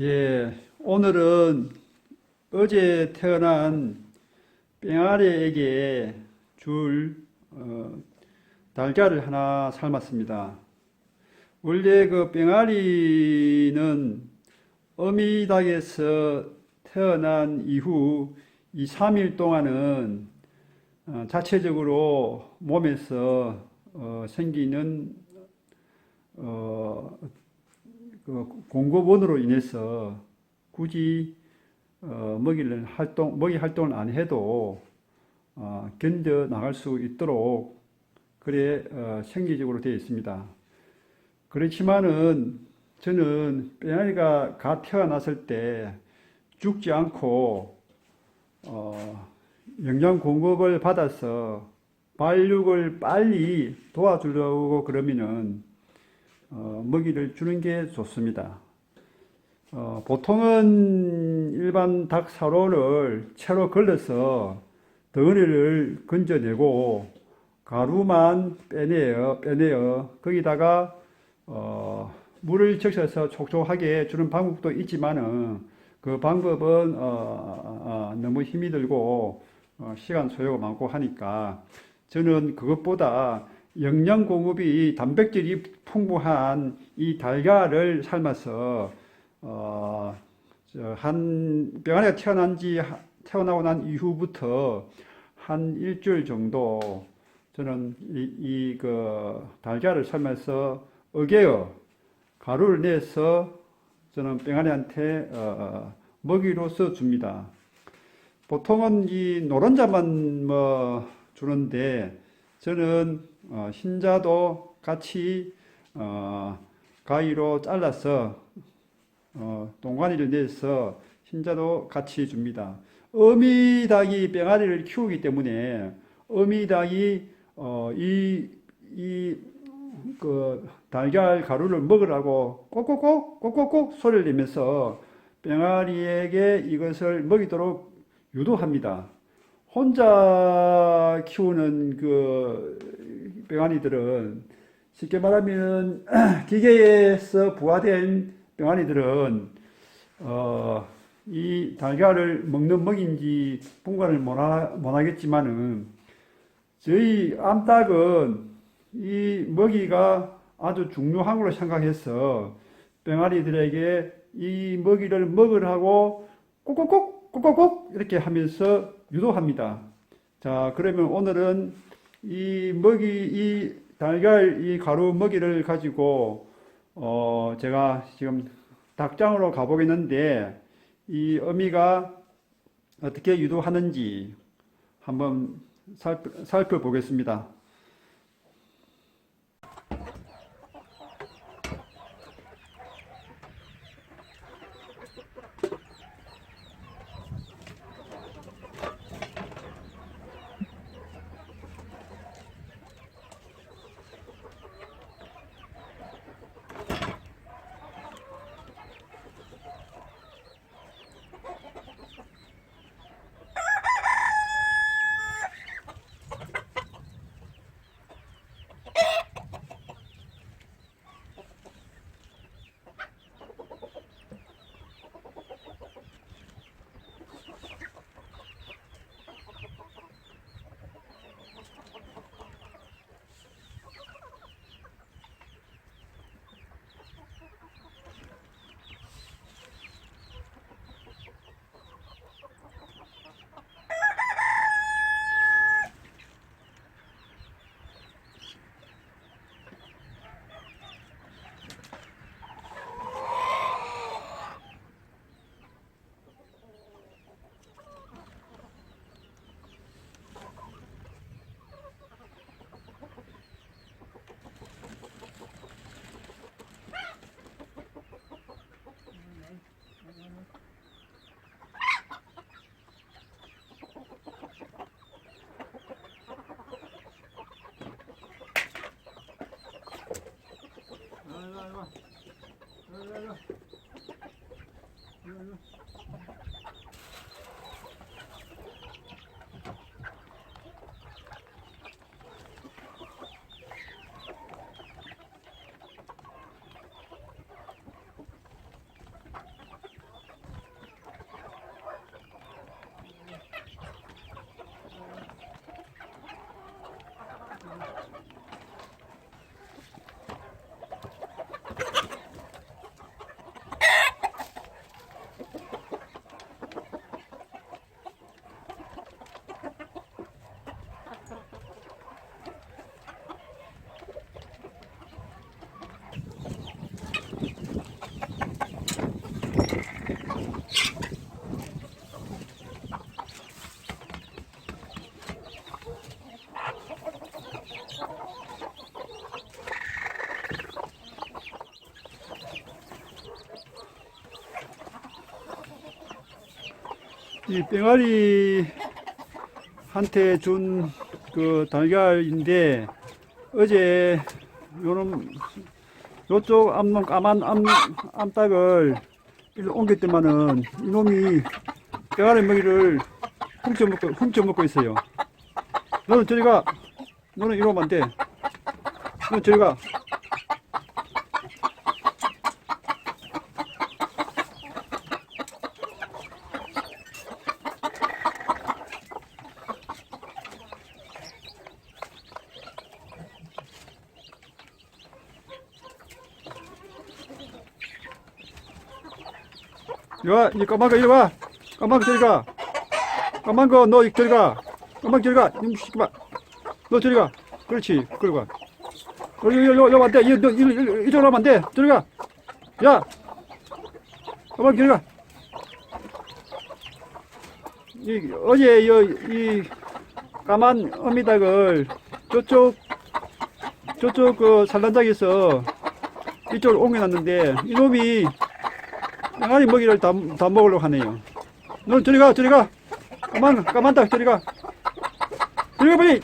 예, 오늘은 어제 태어난 뺑아리에게 줄 어, 달걀을 하나 삶았습니다. 원래 그 뺑아리는 어미닭에서 태어난 이후 2, 3일 동안은 어, 자체적으로 몸에서 어, 생기는 어, 그 공급원으로 인해서 굳이 어, 먹이를 활동, 먹이 활동을 안 해도 어, 견뎌 나갈 수 있도록 그래 어, 생기적으로 되어 있습니다. 그렇지만은 저는 빼아리가 갓 태어났을 때 죽지 않고 어, 영양 공급을 받아서 발육을 빨리 도와주려고 그러면은 어, 먹이를 주는 게 좋습니다. 어, 보통은 일반 닭 사료를 채로 걸러서 덩어리를 건져내고 가루만 빼내어 빼내어 거기다가 어, 물을 적셔서 촉촉하게 주는 방법도 있지만은 그 방법은 어, 어, 어, 너무 힘이 들고 어, 시간 소요가 많고 하니까 저는 그것보다 영양 공급이 단백질이 풍부한 이 달걀을 삶아서 어, 저한 병아리가 태어난 지 하- 태어나고 난 이후부터 한 일주일 정도 저는 이, 이그 달걀을 삶아서 어게어 가루를 내서 저는 병아리한테 어, 어, 먹이로서 줍니다. 보통은 이 노른자만 뭐 주는데 저는 어, 흰자도 같이 어, 가위로 잘라서 어, 동관이를 내서 흰자도 같이 줍니다. 어미닭이 병아리를 키우기 때문에 어미닭이 어, 이, 이, 그 달걀 가루를 먹으라고 꼭꼭꼭 꼭꼭꼭 소리를 내면서 병아리에게 이것을 먹이도록 유도합니다. 혼자 키우는 그 병아리들은 쉽게 말하면 기계에서 부화된 병아리들은 어, 이 달걀을 먹는 먹인지 분간을 못하, 못하겠지만은 저희 암탉은 이 먹이가 아주 중요한 걸로 생각해서 병아리들에게 이 먹이를 먹으라고 꼭꼭꼭 꼭꼭꼭 이렇게 하면서 유도합니다. 자, 그러면 오늘은 이 먹이, 이 달걀, 이 가루 먹이를 가지고, 어, 제가 지금 닭장으로 가보겠는데, 이 어미가 어떻게 유도하는지 한번 살펴, 살펴보겠습니다. Yeah, yeah. 이 뺑아리한테 준 그 달걀인데 어제 요놈 요쪽 암놈 까만 암 암탉을 일로 옮겼더만은 이놈이 뺑아리 먹이를 훔쳐 먹고 훔쳐 먹고 있어요. 너는 저리 가. 너는 이러면 안 돼. 너는 저리 가. 와, 이 까만 거 이리 와. 까만 거 저리 가. 까만 거 너 저리 가. 까만 거 저리 가. 이놈 시끄마. 너 저리 가. 그렇지. 그리 가. 어, 이리, 이리 오면 안 돼. 이, 너, 이리, 이쪽으로 하면 안 돼. 저리 가. 야. 까만 거 저리 가. 이, 어제 이, 이 까만 어미닭을 저쪽 저쪽 그 산란장에서 이쪽으로 옮겨놨는데 이놈이 양아리 먹이를 다, 다 먹으려고 하네요. 너 저리 가, 저리 가. 까만, 까만다, 저리 가. 저리 가, 빨리.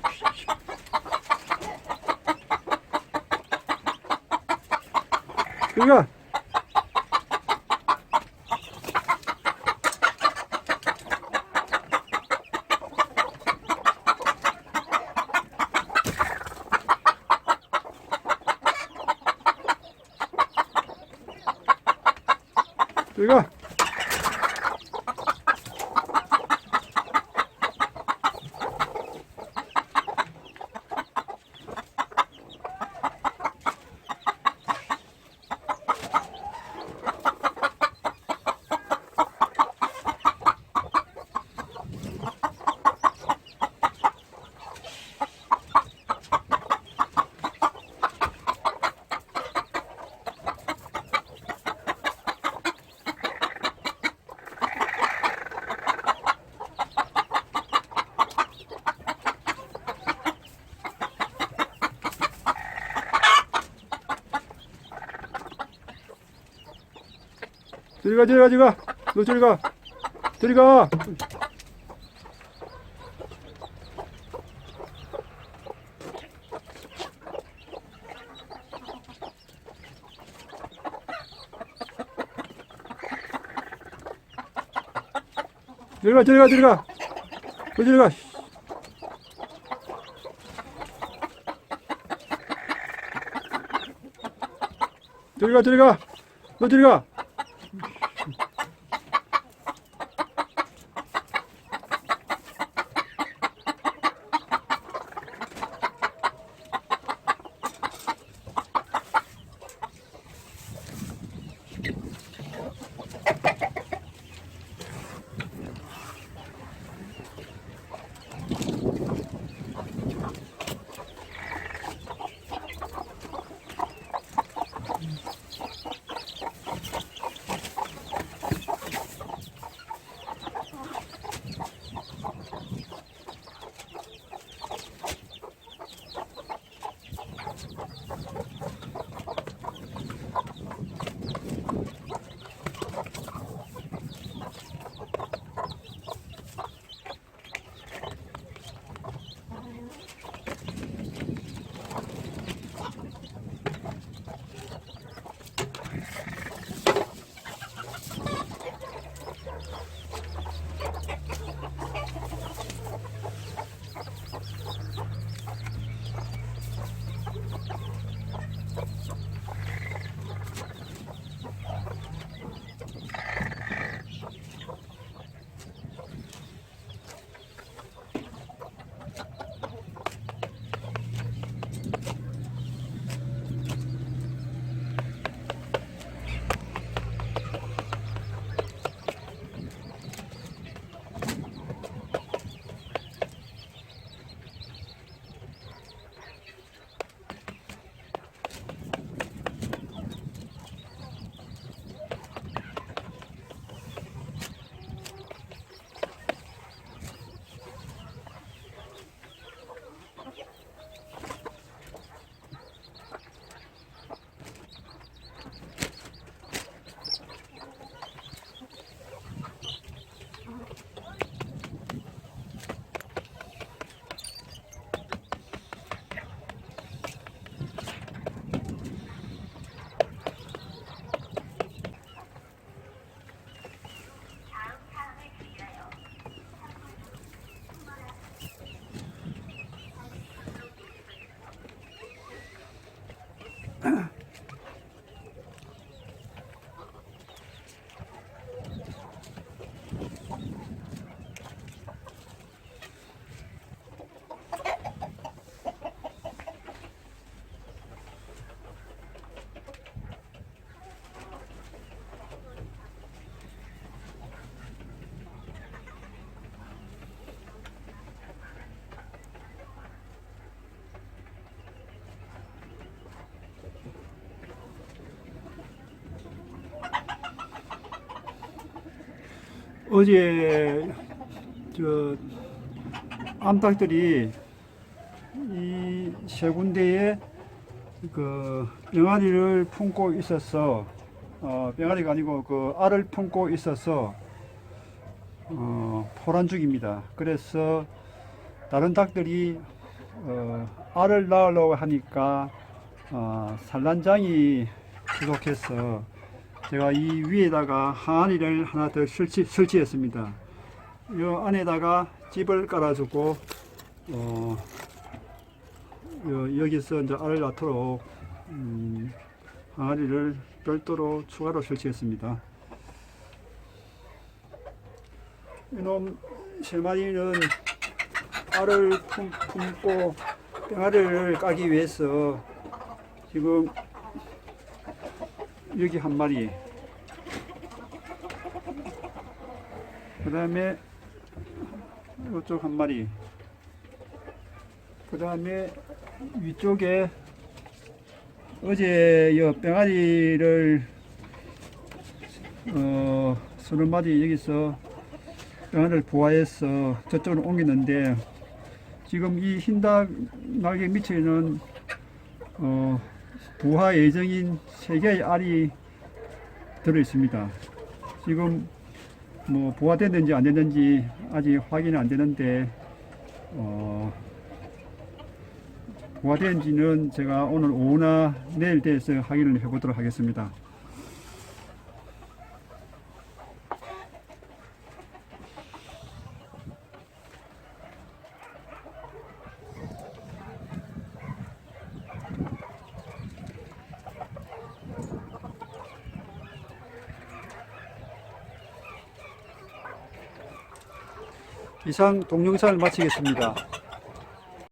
저리 가. 저리 저리 가, 저리 가, 저리 가. 너 저리 가. 저리 가. 저리 가, 저리 가, 저리 가. 너 저리 가. 저리 가, 저리 가. 너 저리 가. 어제 저 암탉들이 이 세 군데에 그 병아리를 품고 있어서 어, 병아리가 아니고 그 알을 품고 있어서 어, 포란 중입니다. 그래서 다른 닭들이 어, 알을 낳으려고 하니까 어, 산란장이 부족해서 제가 이 위에다가 항아리를 하나 더 설치, 설치했습니다. 이 안에다가 집을 깔아주고 어, 여- 여기서 이제 알을 낳도록 음, 항아리를 별도로 추가로 설치했습니다. 이놈 세 마리는 알을 품, 품고 병아리를 까기 위해서 지금 여기 한 마리. 그 다음에 이쪽 한 마리. 그 다음에 위쪽에 어제 여 병아리를 어 서너 마리 여기서 병아리를 부화해서 저쪽으로 옮기는데 지금 이 흰닭 날개 밑에는 어 부화 예정인 세 개의 알이 들어 있습니다. 지금 뭐 부화됐는지 안 됐는지 아직 확인이 안 되는데 어 부화된지는 제가 오늘 오후나 내일 돼서 확인을 해보도록 하겠습니다. 이상 동영상을 마치겠습니다.